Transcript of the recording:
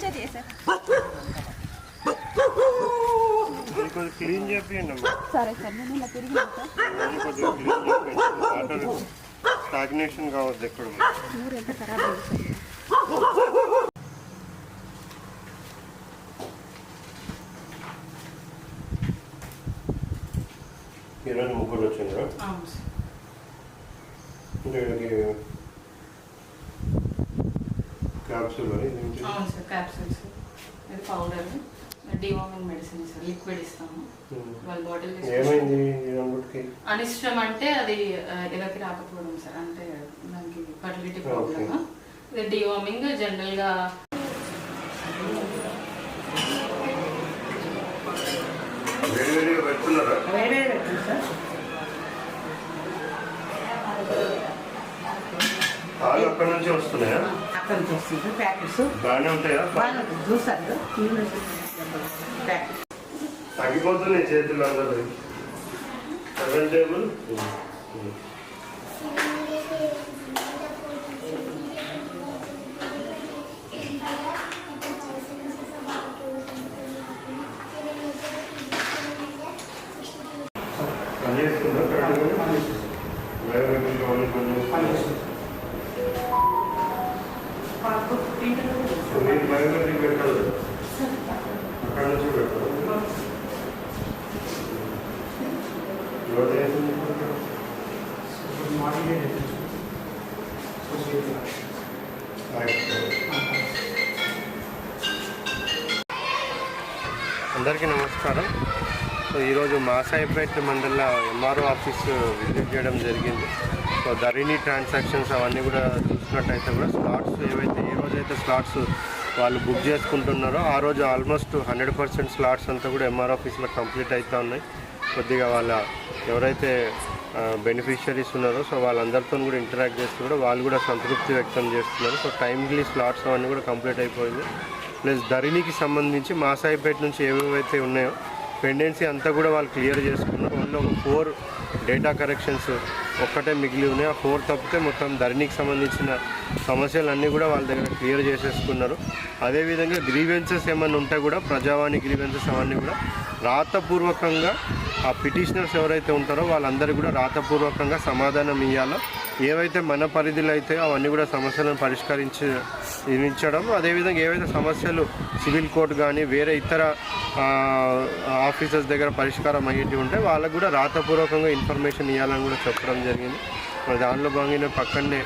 పంచాయతీ కొద్దిగా క్లీన్ అమ్మా సరే సార్ నేను ఇలా తిరిగి స్టాగ్నేషన్ కావద్దు ఎక్కడ ఊరు ఎంత ఖరాబ్ అయింది సార్ ఈరోజు ముగ్గురు సార్. అంటే క్యాప్సూల్? అవును సార్ క్యాప్సూల్స్ ఇది powder deworming medicine sir liquid ఇస్తాము. ఉమ్. వాళ్ళ బాటిల్ అనిష్టం అంటే అది ఎలకి రాకపోవడం సార్. అంటే దానికి ఫర్టిలిటీ ప్రాబ్లమ్ ఇది డివార్మింగ్ జనరల్గా పెడుతున్నారా? అక్కడి నుంచి వస్తున్నాయా? నుంచి వస్తుంది ప్యాకెట్స్. బాగానే ఉంటాయా? బాగా చూసారు? ప్యాకెట్ తగ్గిపోతున్నాయి చేతులు అందరూ. Seven table? పని చేస్తుందా కరెక్ట్గా? బయోమెట్రిక్ బయోమెట్రిక్ పెట్టాలి అక్కడ నుంచి పెట్టాలి? అందరికీ నమస్కారం. సో ఈరోజు మాసాయిపేట మండల ఎంఆర్ఓ ఆఫీస్ విజిట్ చేయడం జరిగింది. సో ధరణి ట్రాన్సాక్షన్స్ అవన్నీ కూడా చూసినట్టయితే కూడా స్లాట్స్ ఏవైతే ఏ రోజైతే స్లాట్స్ వాళ్ళు బుక్ చేసుకుంటున్నారో ఆ రోజు ఆల్మోస్ట్ హండ్రెడ్ పర్సెంట్ స్లాట్స్ అంతా కూడా ఎంఆర్ ఆఫీస్లో కంప్లీట్ అవుతూ ఉన్నాయి. కొద్దిగా వాళ్ళ ఎవరైతే బెనిఫిషరీస్ ఉన్నారో సో వాళ్ళందరితో కూడా ఇంటరాక్ట్ చేస్తూ కూడా వాళ్ళు కూడా సంతృప్తి వ్యక్తం చేస్తున్నారు. సో టైమ్లీ స్లాట్స్ అవన్నీ కూడా కంప్లీట్ అయిపోయింది. ప్లస్ ధరణికి సంబంధించి మాసాయిపేట నుంచి ఏవేవైతే ఉన్నాయో పెండెన్సీ అంతా కూడా వాళ్ళు క్లియర్ చేసుకున్నారు. ఓన్లీ ఒక ఫోర్ డేటా కరెక్షన్స్ ఒక్కటే మిగిలి ఉన్నాయి. ఆ ఫోర్ తప్పితే మొత్తం ధరణికి సంబంధించిన సమస్యలన్నీ కూడా వాళ్ళ దగ్గర క్లియర్ చేసేసుకున్నారు. అదేవిధంగా గ్రీవెన్సెస్ ఏమైనా ఉంటే కూడా ప్రజావాణి గ్రీవెన్సెస్ అవన్నీ కూడా రాతపూర్వకంగా ఆ పిటిషనర్స్ ఎవరైతే ఉంటారో వాళ్ళందరికీ కూడా రాతపూర్వకంగా సమాధానం ఇవ్వాలో ఏవైతే మన పరిధిలో అయితే అవన్నీ కూడా సమస్యలను పరిష్కరించి అదేవిధంగా ఏవైతే సమస్యలు సివిల్ కోర్టు కానీ వేరే ఇతర ఆఫీసర్స్ దగ్గర పరిష్కారం అయ్యేటివి ఉంటే వాళ్ళకు కూడా రాతపూర్వకంగా ఇన్ఫర్మేషన్ ఇవ్వాలని కూడా చెప్పడం జరిగింది. మరి దానిలో భాగంగా పక్కనే